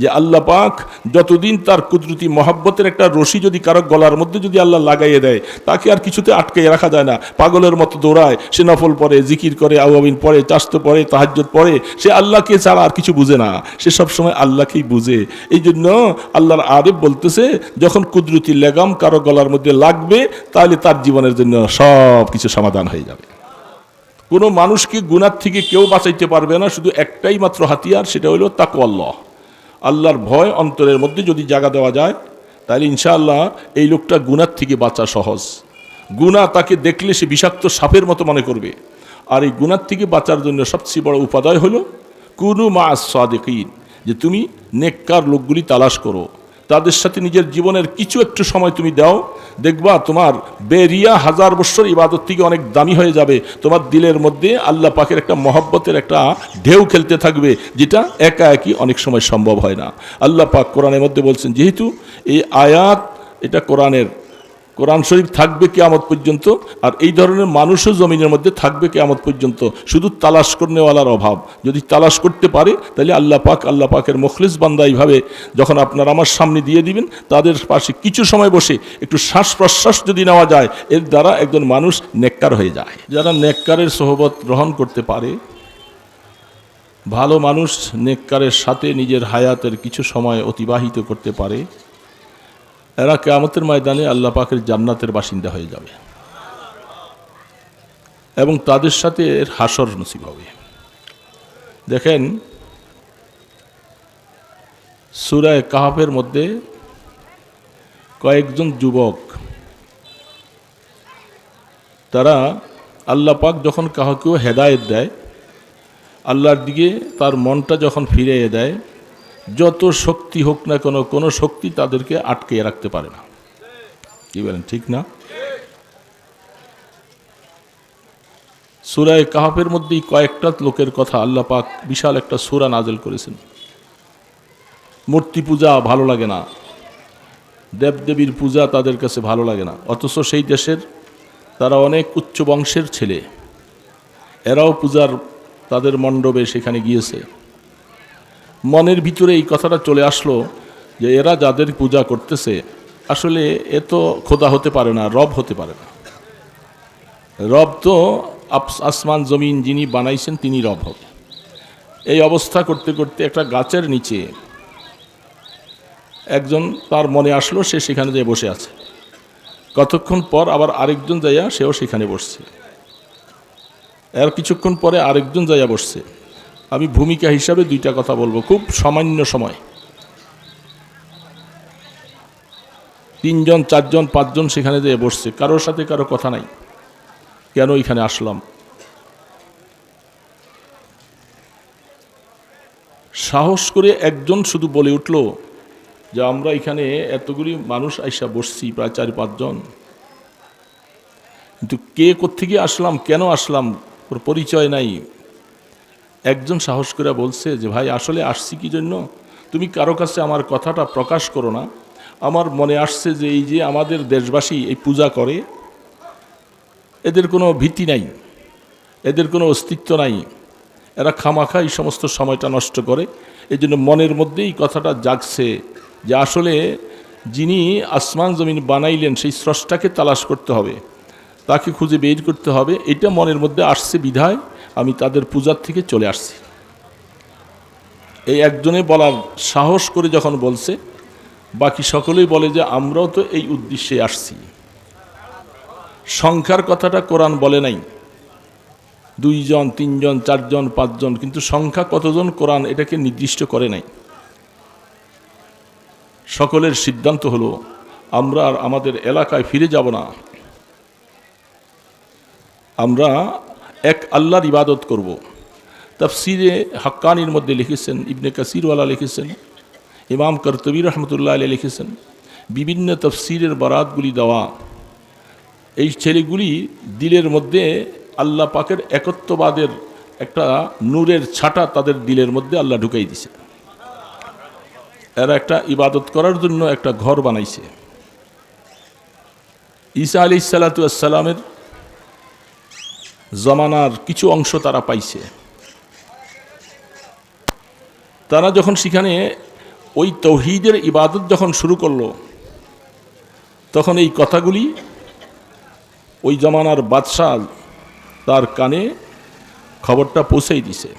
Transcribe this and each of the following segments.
যে আল্লাহ পাক যতদিন তার কুদরতি মহাব্বতের একটা রশি যদি কারও গলার মধ্যে যদি আল্লাহ লাগাইয়ে দেয়, তাকে আর কিছুতে আটকে রাখা যায় না। পাগলের মতো দৌড়ায়, সে নফল পড়ে, জিকির করে, আওয়াবিন পরে চাস্ত পরে তাহাজ্জত পড়ে, সে আল্লাহকে ছাড়া আর কিছু বুঝে না। সে সবসময় আল্লাহকেই বুঝে। এই জন্য আল্লাহর আরেফ বলতেছে, যখন কুদরতি লেগাম কারও গলার মধ্যে লাগবে, তাহলে তার জীবনের জন্য সব কিছু সমাধান হয়ে যাবে। কোনো মানুষকে গুণার থেকে কেউ বাঁচাইতে পারবে না, শুধু একটাই মাত্র হাতিয়ার, সেটা হলো তাকু আল্লাহ আল্লাহর ভয় অন্তরের মধ্যে যদি জায়গা দেওয়া যায়, তাহলে ইনশাআল্লাহ এই লোকটা গুনার থেকে বাঁচা সহজ। গুণা তাকে দেখলে সে বিষাক্ত সাপের মতো মনে করবে। আর এই গুণার থেকে বাঁচার জন্য সবচেয়ে বড় উপাদায় হলো, কুনু মা সাদেকিন, যে তুমি নেককার লোকগুলি তালাশ করো। তাদের সাথে নিজের জীবনের কিছু একটু সময় তুমি দাও। দেখবা তোমার বেরিয়া হাজার বছর ইবাদত থেকে অনেক দামি হয়ে যাবে। তোমার দিলের মধ্যে আল্লাহ পাকের একটা মহব্বতের একটা ঢেউ খেলতে থাকবে, যেটা একা একই অনেক সময় সম্ভব হয় না। আল্লাহ পাক কোরআনের মধ্যে বলছেন, যেহেতু এই আয়াত, এটা কোরআনের কোরআন শরীফ থাকবে কেয়ামত পর্যন্ত, আর এই ধরনের মানুষও জমিনের মধ্যে থাকবে কেয়ামত পর্যন্ত। শুধু তালাশ করনেওয়ালার অভাব। যদি তালাশ করতে পারে, তাহলে আল্লাহ পাক, আল্লাহ পাকের মুখলিস বান্দা এইভাবে যখন আপনার আমার সামনে দিয়ে দিবেন, তাদের পাশে কিছু সময় বসে একটু শ্বাস প্রশ্বাস যদি নেওয়া যায়, এর দ্বারা একজন মানুষ নেককার হয়ে যায়। যারা নেককারের সহবত গ্রহণ করতে পারে, ভালো মানুষ নেককারের সাথে নিজের হায়াতের কিছু সময় অতিবাহিত করতে পারে। এরা কেয়ামতের ময়দানে আল্লাহ পাকের জান্নাতের বাসিন্দা হয়ে যাবে। এবং তাদের সাথে এর হাসর নসিব হবে। দেখেন, সুরায় কাহাফের মধ্যে কয়েকজন যুবক, তারা আল্লাহ পাক যখন কাহাকেও হেদায়েত দেয়, আল্লাহর দিকে তার মনটা যখন ফিরিয়ে দেয় যত শক্তি হোক না কোনো কোনো শক্তি তাদেরকে আটকে রাখতে পারে না। কি বলেন, ঠিক না? সুরায় কাহাফের মধ্যেই কয়েকটা লোকের কথা আল্লাহ পাক বিশাল একটা সুরা নাজেল করেছেন। মূর্তি পূজা ভালো লাগে না। দেবদেবীর পূজা তাদের কাছে ভালো লাগে না। অথচ সেই দেশের তারা অনেক উচ্চ বংশের ছেলে। এরাও পূজার তাদের মণ্ডপে সেখানে গিয়েছে। মনের ভিতরে এই কথাটা চলে আসলো যে এরা যাদের পূজা করতেছে, আসলে এ তো খোদা হতে পারে না, রব হতে পারে না। রব তো আসমান, জমিন যিনি বানাইছেন তিনি রব হবে। এই অবস্থা করতে করতে একটা গাছের নিচে একজন তার মনে আসলো, সে সেখানে যেয়ে বসে আছে। কতক্ষণ পর আবার আরেকজন যাইয়া সেও সেখানে বসছে। এর কিছুক্ষণ পরে আরেকজন যাইয়া বসছে। আমি ভূমিকা হিসাবে দুইটা কথা বলব, খুব সামান্য সময়। তিনজন, চারজন, পাঁচজন সেখানে যেয়ে বসছে, কারোর সাথে কারও কথা নাই। কেন এখানে আসলাম? সাহস করে একজন শুধু বলে উঠল যে আমরা এখানে এতগুলি মানুষ আইসা বসছি, প্রায় চার পাঁচজন। কিন্তু কে কোত্থেকে আসলাম, কেন আসলাম? ওর পরিচয় নাই। একজন সাহস করে বলছে যে, ভাই, আসলে আসছি কি জন্য? তুমি কারও কাছে আমার কথাটা প্রকাশ করো না। আমার মনে আসছে যে, এই যে আমাদের দেশবাসী এই পূজা করে, এদের কোনো ভীতি নাই, এদের কোনো অস্তিত্ব নাই। এরা খামাখা এই সমস্ত সময়টা নষ্ট করে। এই জন্য মনের মধ্যেই কথাটা জাগছে যে, আসলে যিনি আসমান জমিন বানাইলেন, সেই স্রষ্টাকে তালাশ করতে হবে। তাকে খুঁজে বের করতে হবে। এটা মনের মধ্যে আসছে বিধায়। আমি তাদের পূজার থেকে চলে আসছি। এই একজনে বলার সাহস করে যখন বলছে, বাকি সকলেই বলে যে, আমরাও তো এই উদ্দেশ্যে আসছি। সংখ্যার কথাটা কোরআন বলে নাই। দুইজন, তিনজন, চারজন, পাঁচজন, কিন্তু সংখ্যা কতজন কোরআন এটাকে নির্দিষ্ট করে নাই। সকলের সিদ্ধান্ত হলো, আমরা আর আমাদের এলাকায় ফিরে যাব না। আমরা এক আল্লাহর ইবাদত করব। তফসিরে হাক্কানির মধ্যে লিখেছেন, ইবনে কাসিরওয়ালা লিখেছেন, ইমাম কর্তবী রহমতুল্লাহ আলী লিখেছেন, বিভিন্ন তফসিরের বরাতগুলি দেওয়া। এই ছেলেগুলি দিলের মধ্যে আল্লাহ পাকের একত্ববাদের একটা নূরের ছাটা তাদের দিলের মধ্যে আল্লাহ ঢুকাই দিছে। এরা একটা ইবাদত করার জন্য একটা ঘর বানাইছে। ঈসা আলি সাল্লাতামের জমানার কিছু অংশ তারা পাইছে। তারা যখন সেখানে ওই তৌহিদের ইবাদত যখন শুরু করল, তখন এই কথাগুলি ওই জমানার বাদশাহ তার কানে খবরটা পৌঁছেই দিছে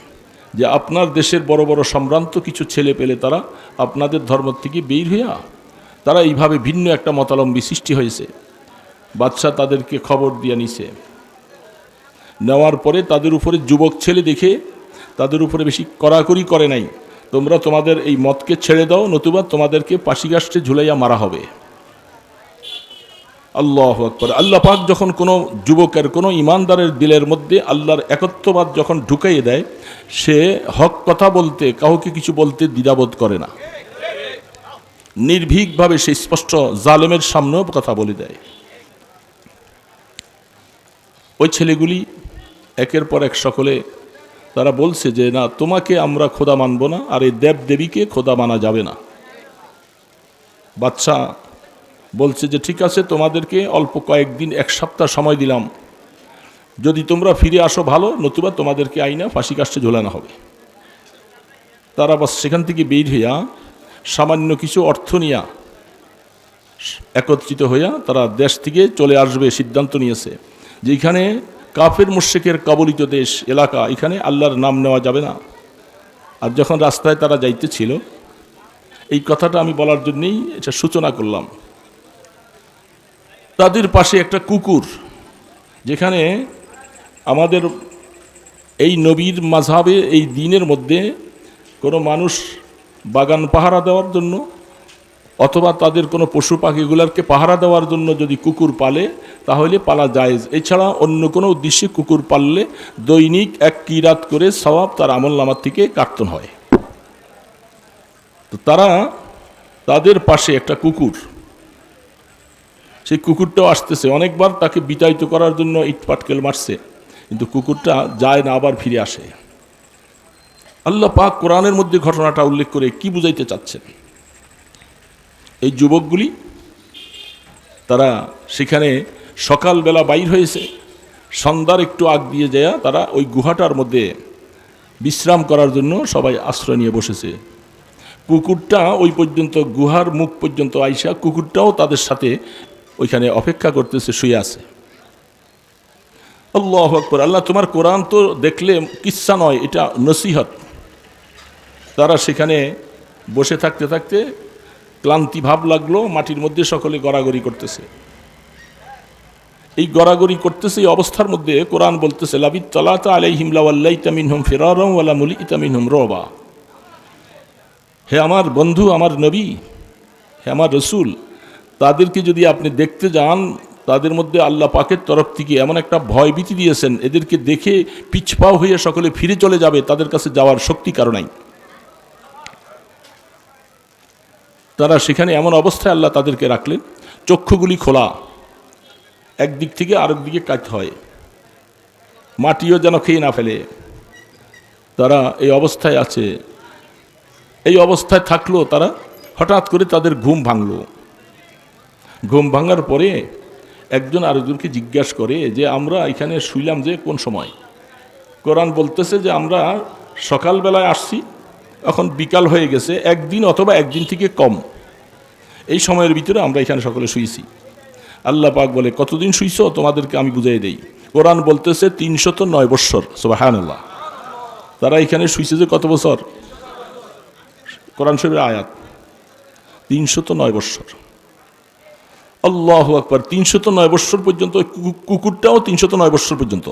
যে আপনার দেশের বড় বড় সম্ভ্রান্ত কিছু ছেলে পেলে তারা আপনাদের ধর্ম থেকে বের হইয়া তারা এইভাবে ভিন্ন একটা মতালম্বী সৃষ্টি হয়েছে। বাদশাহ তাদেরকে খবর দিয়ে নিছে। নেওয়ার পরে তাদের উপরে যুবক ছেলে দেখে তাদের উপরে বেশি কড়াকড়ি করে নাই। তোমরা তোমাদের এই মতকে ছেড়ে দাও, নতুবা তোমাদেরকে পাশিগাষ্টে ঝুলাইয়া মারা হবে। আল্লাহ আকবর। আল্লাহ পাক যখন কোনো যুবকের, কোনো ইমানদারের দিলের মধ্যে আল্লাহর একত্ববাদ যখন ঢুকাইয়ে দেয়, সে হক কথা বলতে, কাউকে কিছু বলতে দ্বিধাবোধ করে না। নির্ভীকভাবে সে স্পষ্ট জালেমের সামনেও কথা বলে দেয়। ওই ছেলেগুলি একের পর এক সকলে তারা বলছে যে, না, তোমাকে আমরা খোদা মানব না আর এই দেব দেবীকে খোদা মানা যাবে না। বাচ্চা বলছে যে, ঠিক আছে, তোমাদেরকে অল্প কয়েকদিন, এক সপ্তাহ সময় দিলাম। যদি তোমরা ফিরে আসো ভালো, নতুবা তোমাদেরকে আইনা ফাঁসি কাষ্টে ঝোলানো হবে। তারা বাস সেখান থেকে বের হইয়া সামান্য কিছু অর্থ নিয়া একত্রিত হইয়া তারা দেশ থেকে চলে আসবে, সিদ্ধান্ত নিয়েছে। যেখানে কাফের মুশেকের কবলিত দেশ, এলাকা, এখানে আল্লাহর নাম নেওয়া যাবে না। আর যখন রাস্তায় তারা যাইতেছিল, এই কথাটা আমি বলার জন্যেই এটা সূচনা করলাম। তাদের পাশে একটা কুকুর, যেখানে আমাদের এই নবীর মাঝাবে এই দিনের মধ্যে কোনো মানুষ বাগান পাহারা দেওয়ার জন্য অথবা তাদের কোনো পশু পাখিগুলোকে পাহারা দেওয়ার জন্য যদি কুকুর পালে, তাহলে পালা জায়েজ। এছাড়া অন্য কোনো উদ্দেশ্যে কুকুর পাললে দৈনিক এক কিরাত করে সওয়াব তার আমল নামার থেকে কাটতন হয়। তো তারা তাদের পাশে একটা কুকুর, সেই কুকুরটাও আসতেছে। অনেকবার তাকে বিতাড়িত করার জন্য ইট পাটকেল মারছে, কিন্তু কুকুরটা যায় না, আবার ফিরে আসে। আল্লাহ পাক কোরআনের মধ্যে ঘটনাটা উল্লেখ করে কি বুঝাইতে চাচ্ছেন? এই যুবকগুলি, তারা সেখানে সকালবেলা বাইর হয়েছে, সন্ধ্যার একটু আগ দিয়ে যায় তারা ওই গুহাটার মধ্যে বিশ্রাম করার জন্য সবাই আশ্রয় নিয়ে বসেছে। কুকুরটা ওই পর্যন্ত, গুহার মুখ পর্যন্ত আইসা কুকুরটাও তাদের সাথে ওইখানে অপেক্ষা করতেছে, শুয়ে আছে। আল্লাহ আকবর, আল্লাহ তোমার কোরআন তো দেখলে কিচ্ছা নয়, এটা নসিহত। তারা সেখানে বসে থাকতে থাকতে ক্লান্তি ভাব লাগল, মাটির মধ্যে সকলে গড়াগড়ি করতেছে। এই গড়াগড়ি করতেছে, এই অবস্থার মধ্যে কোরআন বলতেছে, লাবিত তালাতা আলাই হিমলাওয়াল্লাই ইতামিন হুম ফেরারম ওয়ালা মুলি ইতামিন হুম রবা। হে আমার বন্ধু, আমার নবী, হে আমার রসুল, তাদেরকে যদি আপনি দেখতে যান, তাদের মধ্যে আল্লাহ পাকের তরফ থেকে এমন একটা ভয় ভীতি দিয়েছেন, এদেরকে দেখে পিছপাও হয়ে সকলে ফিরে চলে যাবে, তাদের কাছে যাওয়ার শক্তি কারণাই তারা সেখানে এমন অবস্থায় আল্লাহ তাদেরকে রাখলেন, চক্ষুগুলি খোলা। একদিক থেকে আরেক দিকে কাটতে হয়। মাটিও যেন খেয়ে না ফেলে। তারা এই অবস্থায় আছে। এই অবস্থায় থাকল তারা হঠাৎ করে তাদের ঘুম ভাঙল। ঘুম ভাঙার পরে একজন আরেকজনকে জিজ্ঞাসা করে যে, আমরা এখানে শুইলাম যে কোন সময়? কোরআন বলতেছে যে, আমরা সকালবেলায় আসছি, এখন বিকাল হয়ে গেছে, একদিন অথবা একদিন থেকে কম। এই সময়ের ভিতরে আমরা এখানে সকলে শুয়েছি আল্লাহ পাক বলে, কতদিন শুইছ? তোমাদেরকে আমি বুঝাই দেই। কোরআন বলতেছে, তিনশত নয় বৎসর। সোবাহান আল্লাহ তারা এখানে শুইছে যে কত বছর? কোরআন শরীফের আয়াত। তিনশত নয় বৎসর। আল্লাহ আকবর, তিনশত নয় বৎসর পর্যন্ত কুকুরটাও তিনশত নয় বৎসর পর্যন্ত।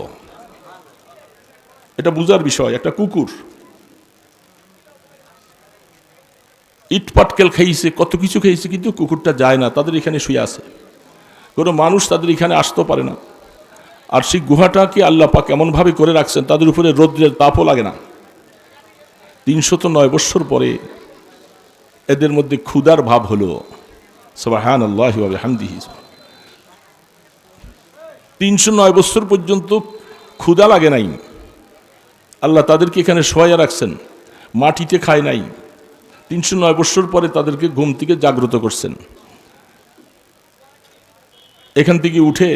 এটা বুঝার বিষয়, একটা কুকুর। ইট পাটকেল খাইছে কত কিছু খেয়েছে, কিন্তু কুকুরটা যায় না, তাদের এখানে শুয়ে আছে। কোনো মানুষ তাদের এখানে আসতেও পারে না। আর সেই গুহাটাকে আল্লাহ পাক এমনভাবে করে রাখছেন, তাদের উপরে রৌদ্রের তাপও লাগে না। তিনশত নয় বৎসর পরে এদের মধ্যে ক্ষুধার ভাব হলো। সবাহান আল্লাহ হামদিহি তিনশো নয় বছর পর্যন্ত ক্ষুদা লাগে নাই। আল্লাহ তাদেরকে এখানে শোয়া রাখছেন। মাটিতে খায় নাই। তিনশো নয় বৎসর পরে তাদেরকে ঘুম থেকে জাগ্রত করছেন। এখান থেকে উঠে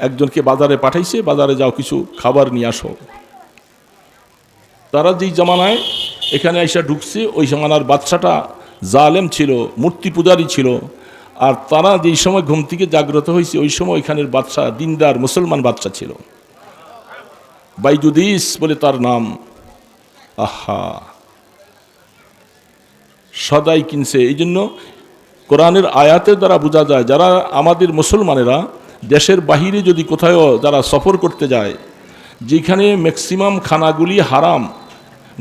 একজনকে বাজারে পাঠাইছে, বাজারে যাও, কিছু খাবার নিয়ে আসো। তারা যেই জামানায় এখানে এসে ঢুকছে, ওই জামানার বাচ্চাটা জালেম ছিল, মূর্তি পূজারী ছিল, আর তারা যেই সময় ঘুম থেকে জাগ্রত হয়েছে ওই সময় ওইখানের বাদশাহ দিনদার মুসলমান বাচ্চা ছিল। বাইজুদিস বলে তার নাম। আহা! সদাই কিনছে। এই জন্য কোরআনের আয়াতের দ্বারা বোঝা যায়, যারা আমাদের মুসলমানেরা দেশের বাহিরে যদি কোথাও যারা সফর করতে যায়, যেখানে ম্যাক্সিমাম খানাগুলি হারাম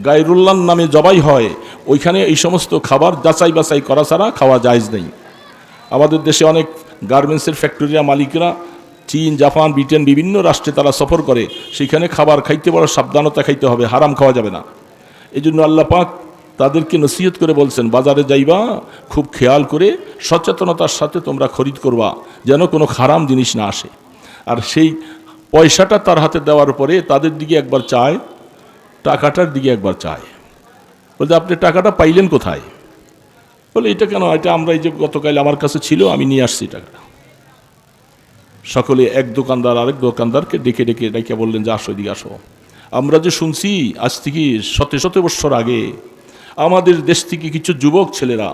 গায়রুল্লার নামে জবাই হয়, ওইখানে এই সমস্ত খাবার যাচাই বাছাই করা ছাড়া খাওয়া জায়জ নেই। আমাদের দেশে অনেক গার্মেন্টসের ফ্যাক্টরিয়া মালিকরা চীন, জাপান, ব্রিটেন বিভিন্ন রাষ্ট্রে তারা সফর করে, সেখানে খাবার খাইতে বড় সাবধানতা খাইতে হবে, হারাম খাওয়া যাবে না। এই জন্য আল্লাহ পাক তাদেরকে নসিহত করে বলছেন, বাজারে যাইবা, খুব খেয়াল করে সচেতনতার সাথে তোমরা খরিদ করবা, যেন কোনো খারাম জিনিস না আসে। আর সেই পয়সাটা তার হাতে দেওয়ার পরে তাদের দিকে একবার চায়, টাকাটার দিকে একবার চায়। বলতে আপনি টাকাটা পাইলেন কোথায়? বলে, এটা কেন? এটা আমরা এই যে গতকাল আমার কাছে ছিল, আমি নিয়ে আসছি টাকাটা। সকলে এক দোকানদার আরেক দোকানদারকে ডেকে ডেকে ডেকে বললেন, যে আসো, এদিকে আসো। আমরা যে শুনছি, আজ থেকে শত শত বৎসর আগে আমাদের দেশ থেকে কিছু যুবক ছেলেরা,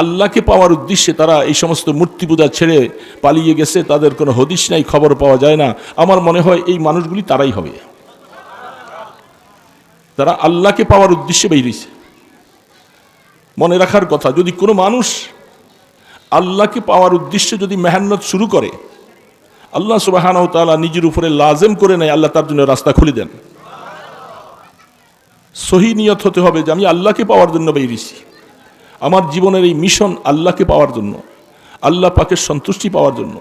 আল্লাহকে পাওয়ার উদ্দেশ্যে তারা এই সমস্ত মূর্তি পূজা ছেড়ে পালিয়ে গেছে, তাদের কোনো হদিস নাই, খবর পাওয়া যায় না। আমার মনে হয় এই মানুষগুলি তারাই হবে। তারা আল্লাহকে পাওয়ার উদ্দেশ্যে বেরিয়েছে মনে রাখার কথা, যদি কোনো মানুষ আল্লাহকে পাওয়ার উদ্দেশ্যে যদি মেহান্নত শুরু করে, আল্লাহ সুবাহান তালা নিজের উপরে লাজেম করে নেয়, আল্লাহ তার জন্য রাস্তা খুলে দেন। সহি নিয়ত হতে হবে যে আমি আল্লাহকে পাওয়ার জন্য বেরিয়েছি আমার জীবনের এই মিশন আল্লাহকে পাওয়ার জন্য আল্লাহ পাকের সন্তুষ্টি পাওয়ার জন্য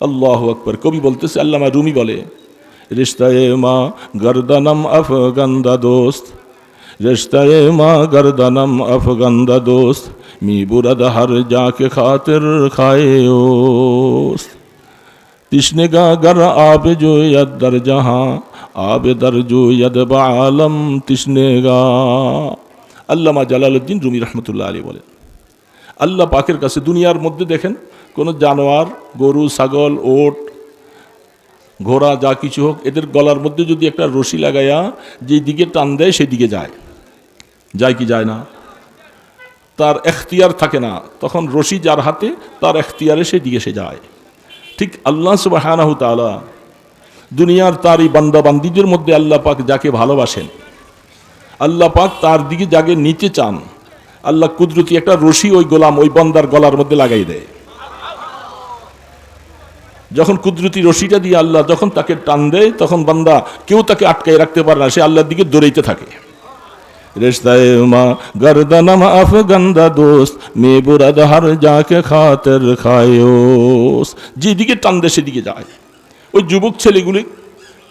আল্লাহ আকবর কবি বলতেছে আল্লামা রুমি বলে রিস্তায়ে মা গরদানম আফগান্দা দোস্ত রিস্তায়ে মা গরদানম আফগান্দা দোস্ত মি বুরদ হর যাকে খাতির খায়ে ওস্ত तिश्नगा गर आब जो यद दर जहाँ আবেদারজু ইয়াদবা আলম তৃষ্ণেগা আল্লামা জালালুদ্দিন রুমি রহমতুল্লাহ আলী বলেন, আল্লাহ পাকের কাছে দুনিয়ার মধ্যে দেখেন, কোনো জানোয়ার, গরু, ছাগল, ওট, ঘোড়া, যা কিছু হোক, এদের গলার মধ্যে যদি একটা রশি লাগাইয়া যেই দিকে টান দেয়, সেই দিকে যায়। যায় কি যায় না? তার এখতিয়ার থাকে না। তখন রশি যার হাতে, তার এখতিয়ারে সেই দিকে সে যায়। ঠিক আল্লাহ সুবাহ তালা দুনিয়ার তার এই বান্দা বান্দিদের মধ্যে আল্লাহ পাক যাকে ভালোবাসেন, আল্লাহ পাক তার দিকে যাকে নিতে চান, আল্লাহ কুদরতি একটা রশি ওই গোলাম ওই বন্দার গলার মধ্যে লাগাই দেয়। যখন কুদরতি রশিটা দিয়ে আল্লাহ যখন তাকে টান দেয়, তখন বান্দা কেউ তাকে আটকাই রাখতে পারে না, সে আল্লাহর দিকে দৌড়াইতে থাকে। মা দোস্ত যাকে খাতের যেদিকে টান দেয় সেদিকে যায়। ওই যুবক ছেলেগুলি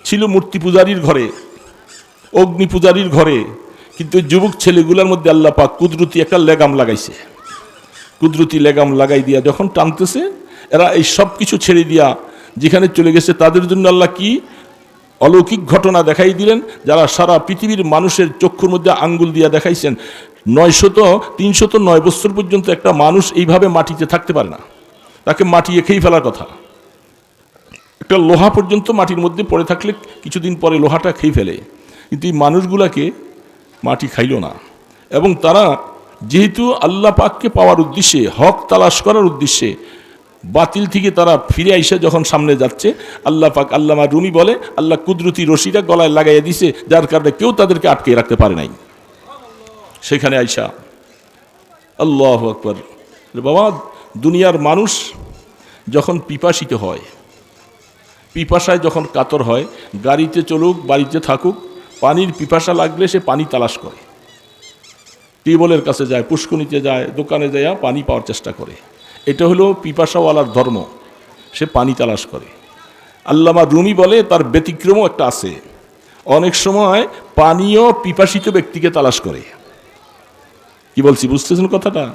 ছিল মূর্তি পূজারীর ঘরে, অগ্নি পূজারীর ঘরে। কিন্তু ওই যুবক ছেলেগুলোর মধ্যে আল্লাহ পাক কুদরতি একটা লেগাম লাগাইছে। কুদরতি লেগাম লাগাই দিয়া যখন টানতেছে, এরা এই সব কিছু ছেড়ে দিয়া যেখানে চলে গেছে, তাদের জন্য আল্লাহ কি অলৌকিক ঘটনা দেখাই দিলেন, যারা সারা পৃথিবীর মানুষের চক্ষুর মধ্যে আঙ্গুল দিয়া দেখাইছেন। নয়শত, তিনশত নয় বছর পর্যন্ত একটা মানুষ এইভাবে মাটিতে থাকতে পারে না। তাকে মাটি খেয়েই ফেলার কথা। একটা লোহা পর্যন্ত মাটির মধ্যে পড়ে থাকলে কিছুদিন পরে লোহাটা খেয়ে ফেলে। কিন্তু এই মানুষগুলাকে মাটি খাইল না। এবং তারা যেহেতু আল্লাহ পাককে পাওয়ার উদ্দেশ্যে, হক তালাশ করার উদ্দেশ্যে বাতিল থেকে তারা ফিরে আইসা যখন সামনে যাচ্ছে, আল্লাহ পাক আল্লামা রুমি বলে, আল্লাহ কুদরতি রশিটা গলায় লাগাইয়া দিছে, যার কারণে কেউ তাদেরকে আটকে রাখতে পারে নাই। সেখানে আইসা, আল্লাহ আকবর। বাবা, দুনিয়ার মানুষ যখন পিপাসিত হয় পিপাসায় যখন কাতর হয়, গাড়িতে চলুক, বাড়িতে থাকুক, পানির পিপাসা লাগলে সে পানি তালাশ করে। টিউবওয়েলের কাছে যায় পুষ্কনিতে যায়, দোকানে যায়, পানি পাওয়ার চেষ্টা করে। এটা হলো পিপাসাওয়ালার ধর্ম, সে পানি তালাশ করে। আল্লামা রুমি বলে, তার ব্যতিক্রমও একটা আছে। অনেক সময় পানীয় পিপাসিত ব্যক্তিকে তালাশ করে। কি বলছি, বুঝতেছেন কথাটা?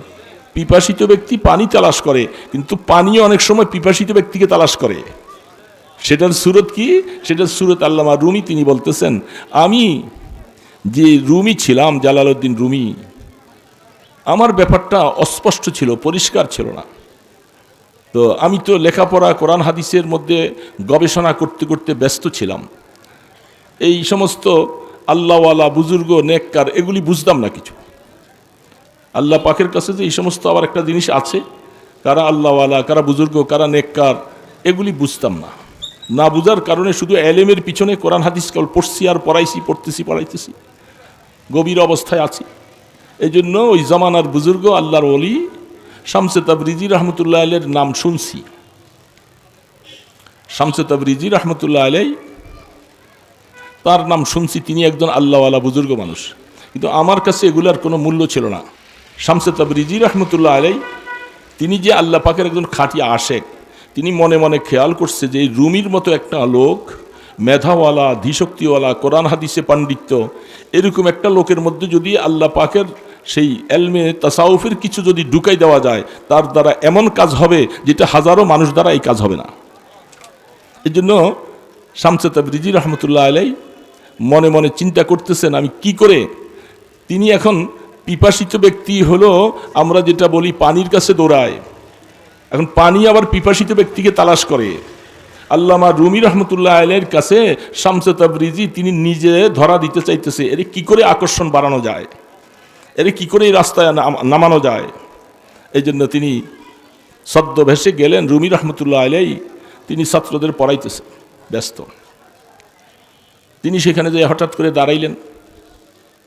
পিপাসিত ব্যক্তি পানি তালাশ করে, কিন্তু পানীয় অনেক সময় পিপাসিত ব্যক্তিকে তালাশ করে। সেটার সুরত কি? সেটার সুরত আল্লামা রুমি, তিনি বলতেছেন, আমি যে রুমি ছিলাম, জালালউদ্দিন রুমি, আমার ব্যাপারটা অস্পষ্ট ছিল, পরিষ্কার ছিল না। তো আমি তো লেখাপড়া, কোরআন, হাদিসের মধ্যে গবেষণা করতে করতে ব্যস্ত ছিলাম। এই সমস্ত আল্লাহওয়ালা, বুজুর্গ, নেককার, এগুলি বুঝতাম না কিছু। আল্লাহ পাকের কাছে যে এই সমস্ত আবার একটা জিনিস আছে, কারা আল্লাহওয়ালা, কারা বুজুর্গ, কারা নেককার, এগুলি বুঝতাম না। না বুঝার কারণে শুধু এলেমের পিছনে কোরআন হাদিস কেবল পড়ছি আর পড়াইছি, পড়তেছি, পড়াইতেছি। গভীর অবস্থায় আছি। এই জন্য ওই জামানার বুজুর্গ, আল্লাহর অলি শামসে তাবরিজি রহমতুল্লাহ আলের নাম শুনছি। শামসে তাবরিজি রহমতুল্লাহ আলাই তার নাম শুনছি, তিনি একজন আল্লাহওয়ালা বুজুর্গ মানুষ। কিন্তু আমার কাছে এগুলার কোনো মূল্য ছিল না। শামসে তাবরিজি রহমতুল্লাহ আলাই তিনি যে আল্লাহ পাকের একজন খাঁটি আশেক। তিনি মনে মনে খেয়াল করছে যে এই রুমির মতো একটা লোক, মেধাওয়ালা, ধীশক্তিওয়ালা, কোরআন হাদিসে পাণ্ডিত্য এরকম একটা লোকের মধ্যে যদি আল্লাহ পাকের সেই এলমে তাসাউফের কিছু যদি ঢুকাই দেওয়া যায়, তার দ্বারা এমন কাজ হবে যেটা হাজারো মানুষ দ্বারা এই কাজ হবে না। এই জন্য শামসে তাবরিজি রহমতুল্লাহ আলাই মনে মনে চিন্তা করতেছেন, আমি কি করে? তিনি এখন পিপাসিত ব্যক্তি হলো, আমরা যেটা বলি পানির কাছে দৌড়ায়। এখন পানি আবার পিপাসিত ব্যক্তিকে তালাশ করে। আল্লামা রুমি রহমতুল্লাহ আলের কাছে শামসে তাবরিজি তিনি নিজে ধরা দিতে চাইতেছে, এর কি করে আকর্ষণ বাড়ানো যায়? এর কি করে এই রাস্তায় নামানো যায়? এই জন্য তিনি সদ্য ভেসে গেলেন, রুমি রহমতুল্লাহ আলাই তিনি ছাত্রদের পড়াইতেছে, ব্যস্ত। তিনি সেখানে যে হঠাৎ করে দাঁড়াইলেন,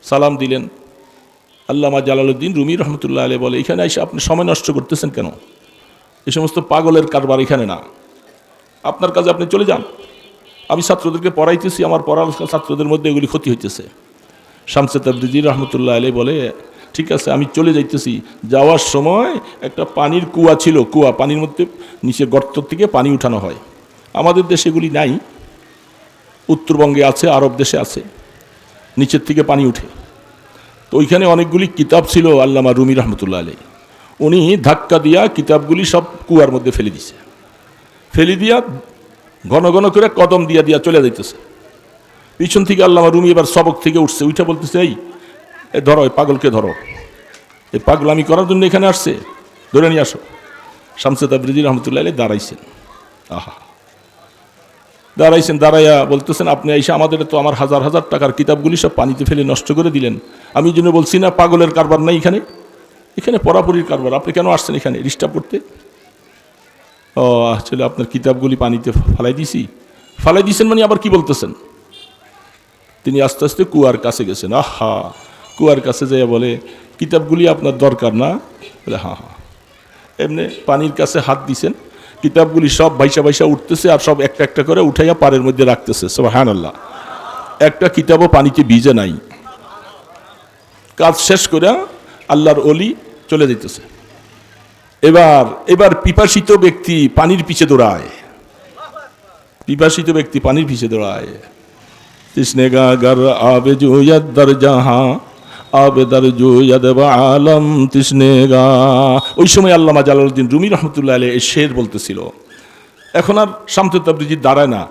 সালাম দিলেন। আল্লামা জালালউদ্দিন রুমি রহমতুল্লাহ আলী বলে, এখানে এসে আপনি সময় নষ্ট করতেছেন কেন? এই সমস্ত পাগলের কারবার এখানে না। আপনার কাজে আপনি চলে যান। আমি ছাত্রদেরকে পড়াইতেছি, আমার পড়ার ছাত্রদের মধ্যে এগুলি ক্ষতি হইতেছে। শামসে তাবরিজি রহমতুল্লাহ আলী বলে, ঠিক আছে, আমি চলে যাইতেছি। যাওয়ার সময় একটা পানির কুয়া ছিল, কুয়া পানির মধ্যে নিচে গর্ত থেকে পানি উঠানো হয়। আমাদের দেশে এগুলি নাই। উত্তরবঙ্গে আছে, আরব দেশে আছে। নিচের থেকে পানি উঠে। তো ওইখানে অনেকগুলি কিতাব ছিল, আল্লামা রুমি রহমতুল্লাহ আলী উনি ধাক্কা দিয়া কিতাবগুলি সব কুয়ার মধ্যে ফেলে দিছে। ফেলে দিয়া ঘন ঘন করে কদম দিয়া দিয়া চলে যাইতেছে। পিছন থেকে আল্লামা রুমি এবার সবক থেকে উঠছে, উঠে বলতেছে, এই, এ ধরো, এই পাগলকে ধরো। এই পাগলামি করার জন্য এখানে আসছে। ধরে নিয়ে আসো। শামসেদ আবরিজি রহমতুল্লাহ আলী দাঁড়াইছেন। আহা। দাঁড়াইছেন, দাঁড়াইয়া বলতেছেন, আপনি এসে আমাদের তো আমার হাজার হাজার টাকার কিতাবগুলি সব পানিতে ফেলে নষ্ট করে দিলেন। আমি জন্য বলছি না পাগলের কারবার নাই এখানে? এখানে পড়াপড়ির কারবার। আপনি কেন আসছেন এখানে? ডিস্টার্ব করতে? ও, আসলে আপনার কিতাবগুলি পানিতে ফালাই দিছি। ফালাই দিয়েছেন মানে আবার কি বলতেছেন? তিনি আস্তে আস্তে কুয়ার কাছে গেছেন। আহা! কুয়ার কাছে যেয়ে বলে, কিতাবগুলি আপনার দরকার না? বলে হ্যাঁ হ্যাঁ এমনি পানির কাছে হাত দিছেন। কিতাবগুলি সব বাইসা বাইসা উঠতেছে আর সব একটা একটা করে উঠাইয়া পাড়ের মধ্যে রাখতেছে। সব হ্যান আল্লাহ একটা কিতাবও পানিতে ভিজে নাই। কাজ শেষ করে আল্লাহর অলি চলে যেতেছে এবার এবার পিপাসিত ব্যক্তি পানির পিছে দৌড়ায়। পিপাসিত ব্যক্তি পানির পিছে দৌড়ায়। তৃষ্ণেগা গর আবে জুয়াদ জাহা আবে দর জুয়াদ বা আলম তৃষ্ণেগা। ওই সময় আল্লামা জালালউদ্দিন রুমি রহমতুল্লাহ আলী শের বলতেছিল, এখন আর শামত তাবরিজি দাঁড়ায় না।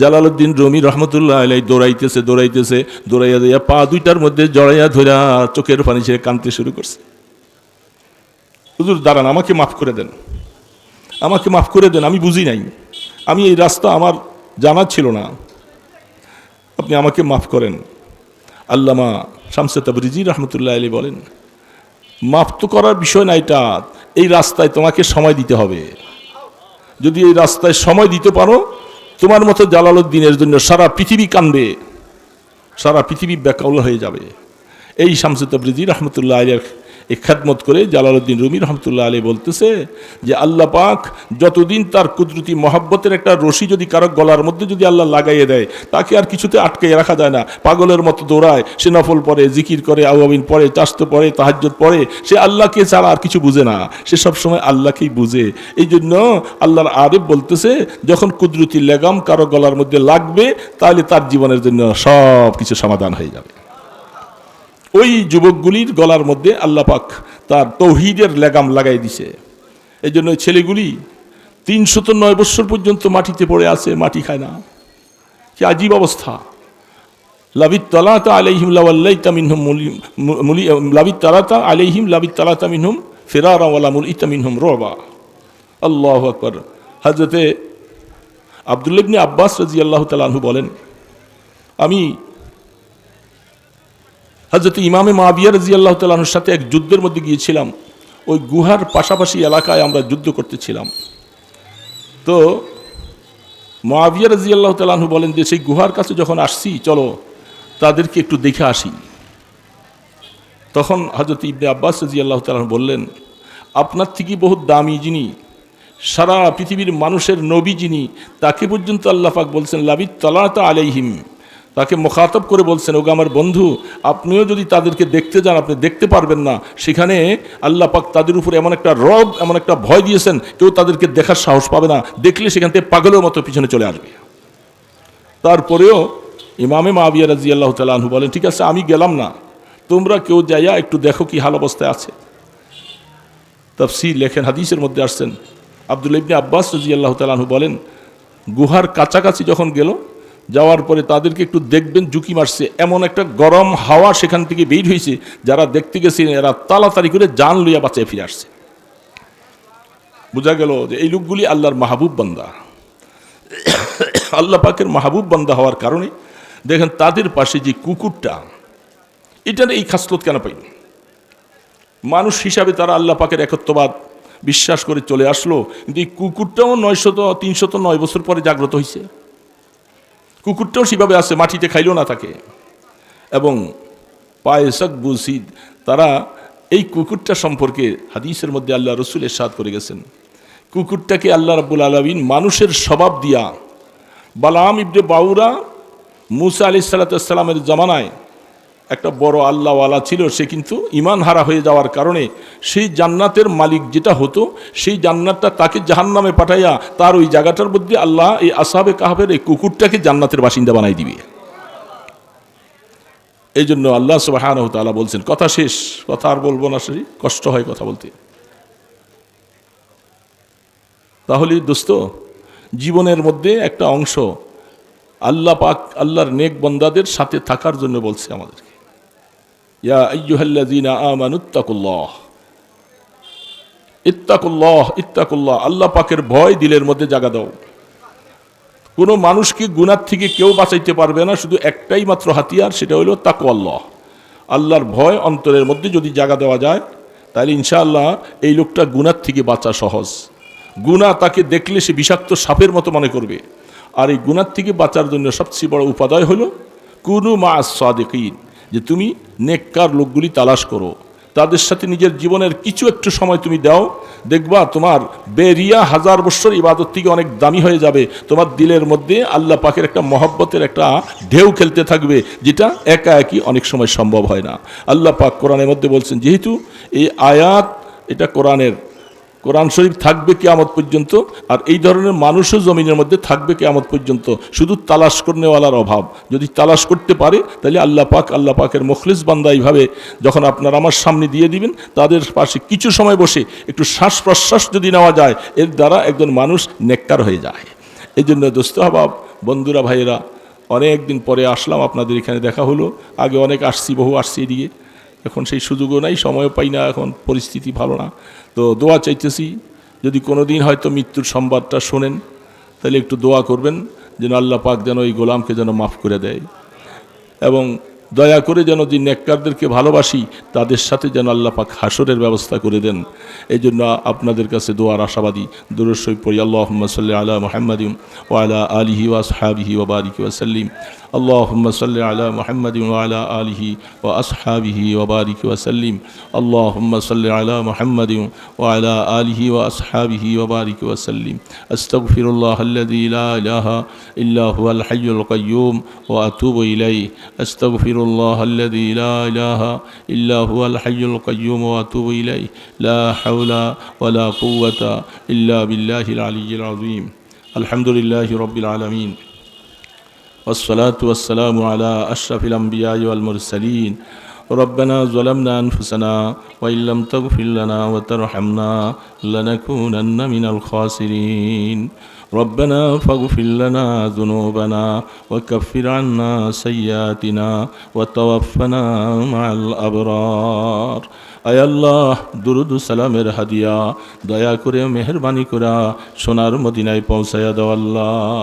জালালউদ্দিন রমি রহমতুল্লাহ আলাই দৌড়াইতেছে দৌড়াইতেছে, দৌড়াইয়া দিয়া পা দুইটার মধ্যে জড়াইয়া ধইরা চোখের পানি ছেড়ে কানতে শুরু করছে। হুজুর, দাঁড়ান, আমাকে মাফ করে দেন। আমাকে মাফ করে দেন, আমি বুঝি নাই। আমি এই রাস্তা আমার জানা ছিল না। আপনি আমাকে মাফ করেন। আল্লামা শামসে তাবরিজি রহমতুল্লাহ আলী বলেন, মাফ তো করার বিষয় না এটা, এই রাস্তায় তোমাকে সময় দিতে হবে। যদি এই রাস্তায় সময় দিতে পারো তোমার মতো জালালউদ্দিনের জন্য সারা পৃথিবী কান্দে সারা পৃথিবী ব্যাকাউল হয়ে যাবে। এই শামসু তাবরিজি রহমতুল্লাহ আলীর এই খ্যাতমত করে জালালউদ্দিন রুমি রহমতুল্লাহ আলী বলতেছে যে আল্লাহ পাক যতদিন তার কুদরতি মহাব্বতের একটা রশি যদি কারও গলার মধ্যে যদি আল্লাহ লাগাইয়ে দেয়, তাকে আর কিছুতে আটকে রাখা যায় না। পাগলের মতো দৌড়ায়, সে নফল পড়ে, জিকির করে, আওয়াবিন পড়ে চাস্ত পরে তাহাজ্জত পড়ে, সে আল্লাহকে ছাড়া আর কিছু বুঝে না। সে সবসময় আল্লাহকেই বুঝে। এই জন্য আল্লাহর আরেফ বলতেছে, যখন কুদরতি লেগাম কারও গলার মধ্যে লাগবে, তাহলে তার জীবনের জন্য সব কিছু সমাধান হয়ে যাবে। ওই যুবকগুলির গলার মধ্যে আল্লাহ পাক তার তৌহিদের লেগাম লাগাই দিছে। এই জন্য ছেলেগুলি তিনশত নয় বৎসর পর্যন্ত মাটিতে পড়ে আছে, মাটি খায় না। কি আজীব অবস্থা। লাবিত তালাতা আলাইহিম লাওয়াল্লাইতা মিনহুম মুলি- মুলি লাবিত তালাতা আলাইহিম, লাবিত তালাতা মিনহুম ফেরারা ওয়ালা মুল ইতা মিনহুম রবা। আল্লাহ আকবর। হজরতে আবদুল্লিবনে আব্বাস রাজি আল্লাহ তালাহু বলেন, আমি হজরত ইমামে মাবিয়া রাজি আল্লাহ তালাহর সাথে এক যুদ্ধের মধ্যে গিয়েছিলাম। ওই গুহার পাশাপাশি এলাকায় আমরা যুদ্ধ করতেছিলাম। তো মাবিয়া রাজি আল্লাহ তালাহু বলেন যে, সেই গুহার কাছে যখন আসছি, চলো তাদেরকে একটু দেখে আসি। তখন হজরত ইবনে আব্বাস রাজি আল্লাহ তালাহ বললেন, আপনার থেকে বহুত দামি যিনি, সারা পৃথিবীর মানুষের নবী যিনি, তাকে পর্যন্ত আল্লাহ পাক বলছেন, লাবিত তলাতা আলাইহিম। তাকে মোখাতব করে বলছেন, ওগো আমার বন্ধু, আপনিও যদি তাদেরকে দেখতে যান, আপনি দেখতে পারবেন না। সেখানে আল্লাহ পাক তাদের উপর এমন একটা রব, এমন একটা ভয় দিয়েছেন, কেউ তাদেরকে দেখার সাহস পাবে না। দেখলে সেখান থেকে পাগলের মতো পিছনে চলে আসবে। তারপরেও ইমামে মাবিয়া রাজি আল্লাহ তালু বলেন, ঠিক আছে, আমি গেলাম না। তোমরা কেউ যাইয়া একটু দেখো কি হাল অবস্থায় আছে। তফসি লেখেন, হাদিসের মধ্যে আসছেন। আব্দুল ইবনে আব্বাস রাজি আল্লাহ তালু বলেন, গুহার কাছাকাছি যখন গেল যাওয়ার পরে তাদেরকে একটু দেখবেন, ঝুঁকি মারছে। এমন একটা গরম হাওয়া সেখান থেকে বের হয়েছে, যারা দেখতে গেছেন, এরা তাড়াতাড়ি করে জান লইয়া বাঁচিয়ে ফিরে আসছে। বোঝা গেল যে এই লোকগুলি আল্লাহর মাহবুব বান্দা। আল্লাহ পাকের মাহবুব বান্দা হওয়ার কারণে দেখেন তাদের পাশে যে কুকুরটা, এটার এই খাসলত কেন পাইল? মানুষ হিসাবে তারা আল্লাহ পাকের একত্ববাদ বিশ্বাস করে চলে আসলো, কিন্তু এই কুকুরটাও নয়শত, তিনশত নয় বছর পরে জাগ্রত হয়েছে কুকুরটাও সেভাবে আসে, মাটিতে খাইলেও না থাকে। এবং পায়েসক বুসিদ তারা এই কুকুরটা সম্পর্কে হাদিসের মধ্যে আল্লাহ রসুল এরশাদ করে গেছেন। কুকুরটাকে আল্লাহ রাবুল আলমিন মানুষের স্বভাব দিয়া, বালাম ইবনে বাউরা মুসা আলি সাল্লাতামের জামানায় একটা বড় আল্লাহওয়ালা ছিল, সে কিন্তু ইমান হারা হয়ে যাওয়ার কারণে সেই জান্নাতের মালিক যেটা হতো, সেই জান্নাতটা তাকে জাহান্নামে পাঠাইয়া তার ওই জায়গাটার মধ্যে আল্লাহ এই আসাবে কাহাবের এই কুকুরটাকে জান্নাতের বাসিন্দা বানাই দিবে। এই জন্য আল্লাহ সুবাহান তালা বলছেন, কথা শেষ, কথা আর বলব না সেই কষ্ট হয় কথা বলতে। তাহলে দোস্ত, জীবনের মধ্যে একটা অংশ আল্লাহ পাক, আল্লাহর নেক বন্দাদের সাথে থাকার জন্য বলছে আমাদেরকে। ইয়া আল্লাহ পাকের ভয় দিলের মধ্যে জাগা দাও। কোনো মানুষকে গুনার থেকে কেউ বাঁচাইতে পারবে না, শুধু একটাই মাত্র হাতিয়ার, সেটা হলো তাকু আল্লাহ। আল্লাহর ভয় অন্তরের মধ্যে যদি জাগা দেওয়া যায়, তাহলে ইনশাআল্লাহ এই লোকটা গুনার থেকে বাঁচা সহজ। গুণা তাকে দেখলে সে বিষাক্ত সাপের মতো মনে করবে। আর এই গুণার থেকে বাঁচার জন্য সবচেয়ে বড় উপাদায় হলো কুনু মা সাদেকিন। যে তুমি নেককার লোকগুলি তালাশ করো। তাদের সাথে নিজের জীবনের কিছু একটু সময় তুমি দাও। দেখবা তোমার বেরিয়া হাজার বছর ইবাদত থেকে অনেক দামি হয়ে যাবে। তোমার দিলের মধ্যে আল্লাহ পাকের একটা মহব্বতের একটা ঢেউ খেলতে থাকবে, যেটা একা একই অনেক সময় সম্ভব হয় না। আল্লাহ পাক কোরআনের মধ্যে বলছেন, যেহেতু এই আয়াত, এটা কোরআনের কোরআন শরীফ থাকবে কেয়ামত পর্যন্ত, আর এই ধরনের মানুষও জমিনের মধ্যে থাকবে কেয়ামত পর্যন্ত। শুধু তালাশ করনেওয়ালার অভাব। যদি তালাশ করতে পারে, তাহলে আল্লাহ পাক, আল্লাহ পাকের মুখলিস বান্দা এইভাবে যখন আপনার আমার সামনে দিয়ে দিবেন, তাদের পাশে কিছু সময় বসে একটু শ্বাস প্রশ্বাস যদি নেওয়া যায়, এর দ্বারা একজন মানুষ নেককার হয়ে যায়। এই জন্য দোস্ত হবাব বন্ধুরা, ভাইয়েরা অনেক দিন পরে আসলাম, আপনাদের এখানে দেখা হলো। আগে অনেক আসছি, বহু আসছি এদিকে। এখন সেই সুযোগও নাই, সময়ও পাই না, এখন পরিস্থিতি ভালো না। তো দোয়া চাইতেছি, যদি কোনো দিন হয়তো মৃত্যুর সংবাদটা শোনেন, তাহলে একটু দোয়া করবেন, যেন আল্লাহ পাক যেন এই গোলামকে যেন মাফ করে দেয়। এবং দয়া করে যেন যে নেককারদেরকে ভালোবাসি, তাদের সাথে যেন আল্লাহ পাক হাসরের ব্যবস্থা করে দেন। এই জন্য আপনাদের কাছে দোয়ার আশাবাদী। দুরসই পড়ি আল্লাহ সাল্লি আলা মোহাম্মদিম ও আলা আলিহি ওয়াসহাবিহি ওবারিক ওয়াসাল্লিম اللهم صل على محمد وعلى آله وأصحابه وبارك وسلم. اللهم صل على محمد وعلى آله وأصحابه وبارك وسلم. أستغفر الله الذي لا إله إلا هو الحي القيوم وأتوب إليه. أستغفر الله الذي لا إله إلا هو الحي القيوم وأتوب إليه. لا حول ولا قوة إلا بالله العلي العظيم. الحمد لله رب العالمين. والصلاة والسلام على أشرف الأنبياء والمرسلين ربنا ظلمنا أنفسنا وإن لم تغفر لنا وترحمنا لنكونن من الخاسرين ربنا فاغفر لنا ذنوبنا وكفر عنا سيئاتنا وتوفنا مع الأبرار আয় আল্লাহ দুরুদ সালামের হাদিয়া দয়া করে মেহরবানি করা সোনার মদিনায় পৌঁছায়া দাও আল্লাহ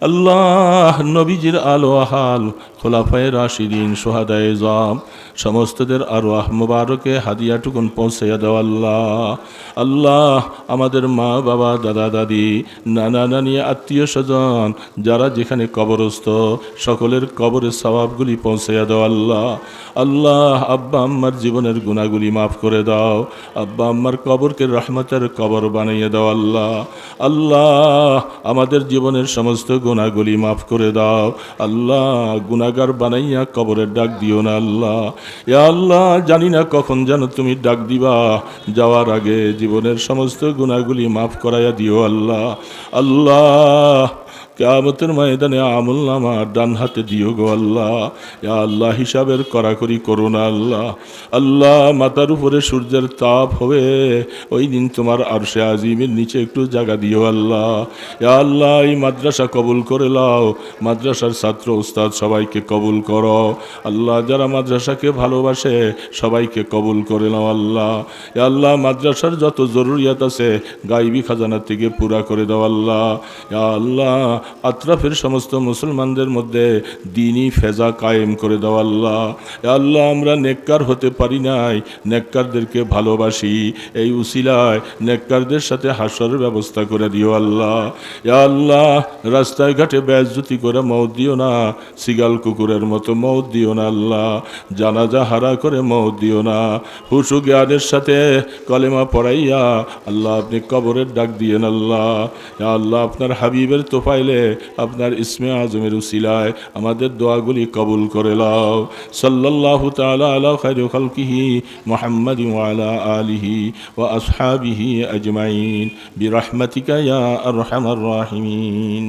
আল্লাহ নবীজির আলো আহাল খোলাফায় রাশিদিন, সোহাদায় জাম সমস্তদের আরও মুবারকে হাদিয়াটুকুন পৌঁছাইয়া দাও আল্লাহ। আল্লাহ, আমাদের মা, বাবা, দাদা, দাদি, নানা, নানি, আত্মীয়, স্বজন, যারা যেখানে কবরস্থ, সকলের কবরের স্বভাবগুলি পৌঁছাইয়া দাও আল্লাহ। আল্লাহ, আব্বা, আম্মার জীবনের গুণাগুলি মাফ করে দাও। আব্বা, আম্মার কবরকে রহমতের কবর বানাইয়ে দাও আল্লাহ। আল্লাহ, আমাদের জীবনের সমস্ত গুণাগুলি মাফ করে দাও। আল্লাহ গুণাগার বানাইয়া কবরের ডাক দিও না আল্লাহ। এ আল্লাহ, জানি না কখন যেন তুমি ডাক দিবা। যাওয়ার আগে জীবনের সমস্ত গুণাগুলি মাফ করাইয়া দিও আল্লাহ। আল্লাহ কেয়ামতের ময়দানে আমল নামা, ডান হাতে দিও গো আল্লাহ। ইয়া আল্লাহ, হিসাবের করাকরি করো না আল্লাহ। আল্লাহ মাতার উপরে সূর্যের তাপ হবে। ওই দিন তোমার আরশে আজিমের নিচে একটু জায়গা দিও আল্লাহ। ইয়া আল্লাহ, এই মাদ্রাসা কবুল করে লাও মাদ্রাসার ছাত্র উস্তাদ সবাইকে কবুল করো। আল্লাহ, যারা মাদ্রাসাকে ভালোবাসে, সবাইকে কবুল করে নাও আল্লাহ। ইয়া আল্লাহ, মাদ্রাসার যত জরুরিয়াত আছে, গাইবি খাজানা থেকে পুরা করে দাও আল্লাহ। ইয়া আল্লাহ আত্রাফের সমস্ত মুসলমানদের মধ্যে দিনই ফেজা কায়েম করে দাও আল্লাহ। আল্লাহ, আমরা নেককার হতে পারি নাই। নেককারদেরকে ভালোবাসি। এই উসিলায় নেককারদের সাথে হাসরের ব্যবস্থা করে দিও আল্লাহ। আল্লাহ রাস্তায় ঘাটে ব্যাজুতি করে মৌত দিও না। সিগাল কুকুরের মতো মৌত দিও না আল্লাহ। জানাজা হারা করে মৌত দিও না। হুসু জ্ঞানের সাথে কলেমা পড়াইয়া আল্লাহ আপনি কবরের ডাক দিয়েন আল্লাহ। আল্লাহ, আপনার হাবিবের তোফাইলে আপনার ইসমে আজমের উসিলায় আমাদের দোয়াগুলি কবুল করে লাও সাল্লাল্লাহু তালা আলা খাই খালকিহি মোহাম্মদ ওয়ালা আলিহি ও আসহাবিহি আজমাইন। বিরহমতিকা ইয়া রাহিমিন।